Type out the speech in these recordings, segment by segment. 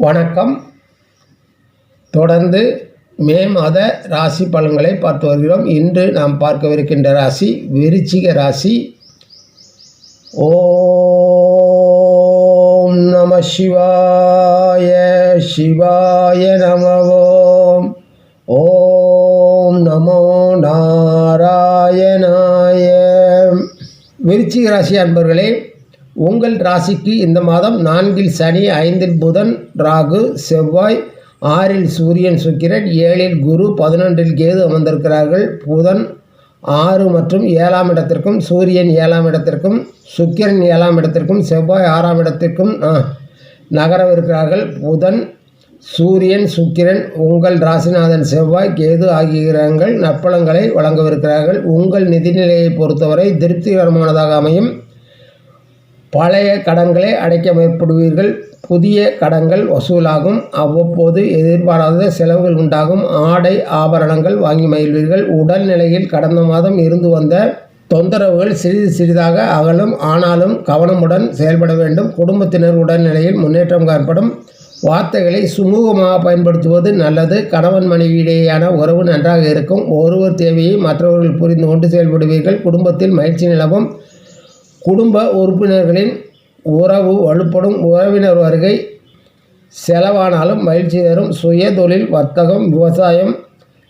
வணக்கம். தொடர்ந்து மே மாத ராசி பலன்களை பார்த்து வருகிறோம். இன்று நாம் பார்க்கவிருக்கின்ற ராசி விருச்சிக ராசி. ஓம் நம சிவாய சிவாய நம ஓம் ஓம் நமோ நாராயணாய. விருச்சிக ராசி அன்பர்களே உங்கள் ராசிக்கு இந்த மாதம் நான்கில் சனி ஐந்தில் புதன் ராகு செவ்வாய் ஆறில் சூரியன் சுக்கிரன் ஏழில் குரு பதினொன்றில் கேது அமர்ந்திருக்கிறார்கள். புதன் ஆறு மற்றும் ஏழாம் இடத்திற்கும் சூரியன் ஏழாம் இடத்திற்கும் சுக்கிரன் ஏழாம் இடத்திற்கும் செவ்வாய் ஆறாம் இடத்திற்கும் நகரவிருக்கிறார்கள். புதன் சூரியன் சுக்கிரன் உங்கள் ராசிநாதன் செவ்வாய் கேது ஆகிய கிரகங்கள் நற்பலங்களை வழங்கவிருக்கிறார்கள். உங்கள் நிதிநிலையை பொறுத்தவரை திருப்திகரமானதாக அமையும். பழைய கடன்களை அடைக்க மேற்படுவீர்கள். புதிய கடன்கள் வசூலாகும். அவ்வப்போது எதிர்பாராத செலவுகள் உண்டாகும். ஆடை ஆபரணங்கள் வாங்கி மகிழ்வீர்கள். உடல்நிலையில் கடந்த மாதம் இருந்து வந்த தொந்தரவுகள் சிறிது சிறிதாக அகலும். ஆனாலும் கவனமுடன் செயல்பட வேண்டும். குடும்பத்தினர் உடல்நிலையில் முன்னேற்றம் காணப்படும். வார்த்தைகளை சுமூகமாக பயன்படுத்துவது நல்லது. கணவன் மனைவியிடையேயான உறவு நன்றாக இருக்கும். ஒருவர் தேவையை மற்றவர்கள் புரிந்து கொண்டு செயல்படுவீர்கள். குடும்பத்தில் மகிழ்ச்சி நிலவும். குடும்ப உறுப்பினர்களின் உறவு வலுப்படும் உறவினர் வருகை செலவானாலும் மகிழ்ச்சி தரும். சுய தொழில் வர்த்தகம் விவசாயம்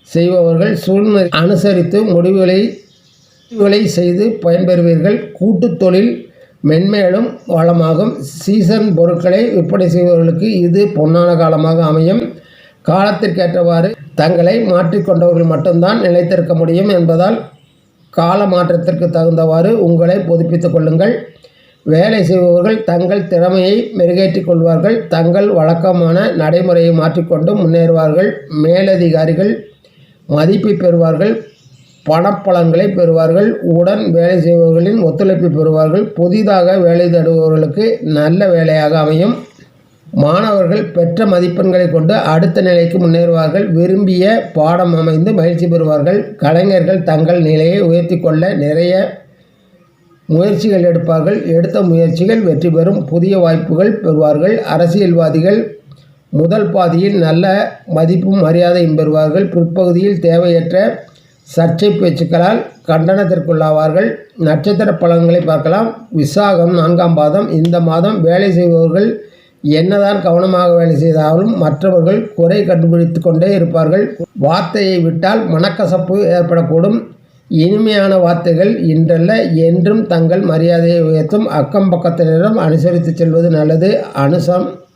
செய்பவர்கள் சூழ்நிலை அனுசரித்து முடிவுகளை முடிவுகளை செய்து பயன்பெறுவீர்கள். கூட்டு தொழில் மென்மேலும் வளமாகும். சீசன் பொருட்களை விற்பனை செய்பவர்களுக்கு இது பொன்னான காலமாக அமையும். காலத்திற்கேற்றவாறு தங்களை மாற்றிக்கொண்டவர்கள் மட்டும்தான் நிலைத்திருக்க முடியும் என்பதால் கால மாற்றத்திற்கு தகுந்தவாறு உங்களை புதுப்பித்துக் கொள்ளுங்கள். வேலை செய்பவர்கள் தங்கள் திறமையை மெருகேற்றிக் கொள்வார்கள். தங்கள் வழக்கமான நடைமுறையை மாற்றிக்கொண்டு முன்னேறுவார்கள். மேலதிகாரிகள் மதிப்பை பெறுவார்கள். பணப்பலன்களை பெறுவார்கள். உடன் வேலை செய்பவர்களின் ஒத்துழைப்பை பெறுவார்கள். புதிதாக வேலை தேடுபவர்களுக்கு நல்ல வேலையாக அமையும். மாணவர்கள் பெற்ற மதிப்பெண்களை கொண்டு அடுத்த நிலைக்கு முன்னேறுவார்கள். விரும்பிய பாடம் அமைந்து மகிழ்ச்சி பெறுவார்கள். கலைஞர்கள் தங்கள் நிலையை உயர்த்தி கொள்ள நிறைய முயற்சிகள் எடுப்பார்கள். எடுத்த முயற்சிகள் வெற்றி பெறும். புதிய வாய்ப்புகள் பெறுவார்கள். அரசியல்வாதிகள் முதல் பாதியில் நல்ல மதிப்பும் மரியாதையும் பெறுவார்கள். பிற்பகுதியில் தேவையற்ற சர்ச்சை பேச்சுக்களால் கண்டனத்திற்குள்ளாவார்கள். நட்சத்திர பலன்களை பார்க்கலாம். விசாகம் நான்காம் பாதம். இந்த மாதம் வேலை செய்பவர்கள் என்னதான் கவனமாக வேலை செய்தாலும் மற்றவர்கள் குறை கண்டுபிடித்து கொண்டே இருப்பார்கள். வார்த்தையை விட்டால் மனக்கசப்பு ஏற்படக்கூடும். இனிமையான வார்த்தைகள் இன்றல்ல என்றும் தங்கள் மரியாதையை உயர்த்தும். அக்கம் பக்கத்தினரிடம் அனுசரித்து செல்வது நல்லது. அனுசம்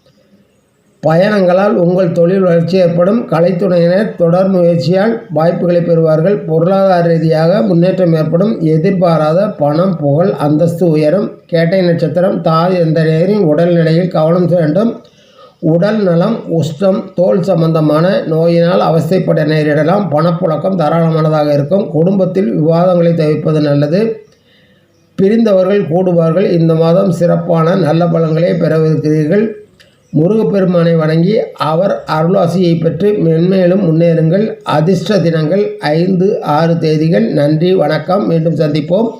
பயணங்களால் உங்கள் தொழில் வளர்ச்சி ஏற்படும். கலைத்துறையினர் தொடர் முயற்சியால் வாய்ப்புகளை பெறுவார்கள். பொருளாதார ரீதியாக முன்னேற்றம் ஏற்படும். எதிர்பாராத பணம் புகழ் அந்தஸ்து உயரும். கேட்டை நட்சத்திரம் தாய் எந்த நேரின் உடல்நிலையில் கவனம் வேண்டும் உடல் நலம் உஷ்டம் தோல் சம்பந்தமான நோயினால் அவஸ்தைப்பட நேரிடலாம். பணப்புழக்கம் தாராளமானதாக இருக்கும். குடும்பத்தில் விவாதங்களை தவிர்ப்பது நல்லது. பிரிந்தவர்கள் கூடுவார்கள் இந்த மாதம் சிறப்பான நல்ல பலன்களை பெறவிருக்கிறீர்கள். முருகப்பெருமானை வணங்கி அவர் அருளாசியை பெற்று மென்மேலும் முன்னேறுங்கள். அதிர்ஷ்ட தினங்கள் ஐந்து ஆறு தேதிகள். நன்றி வணக்கம். மீண்டும் சந்திப்போம்.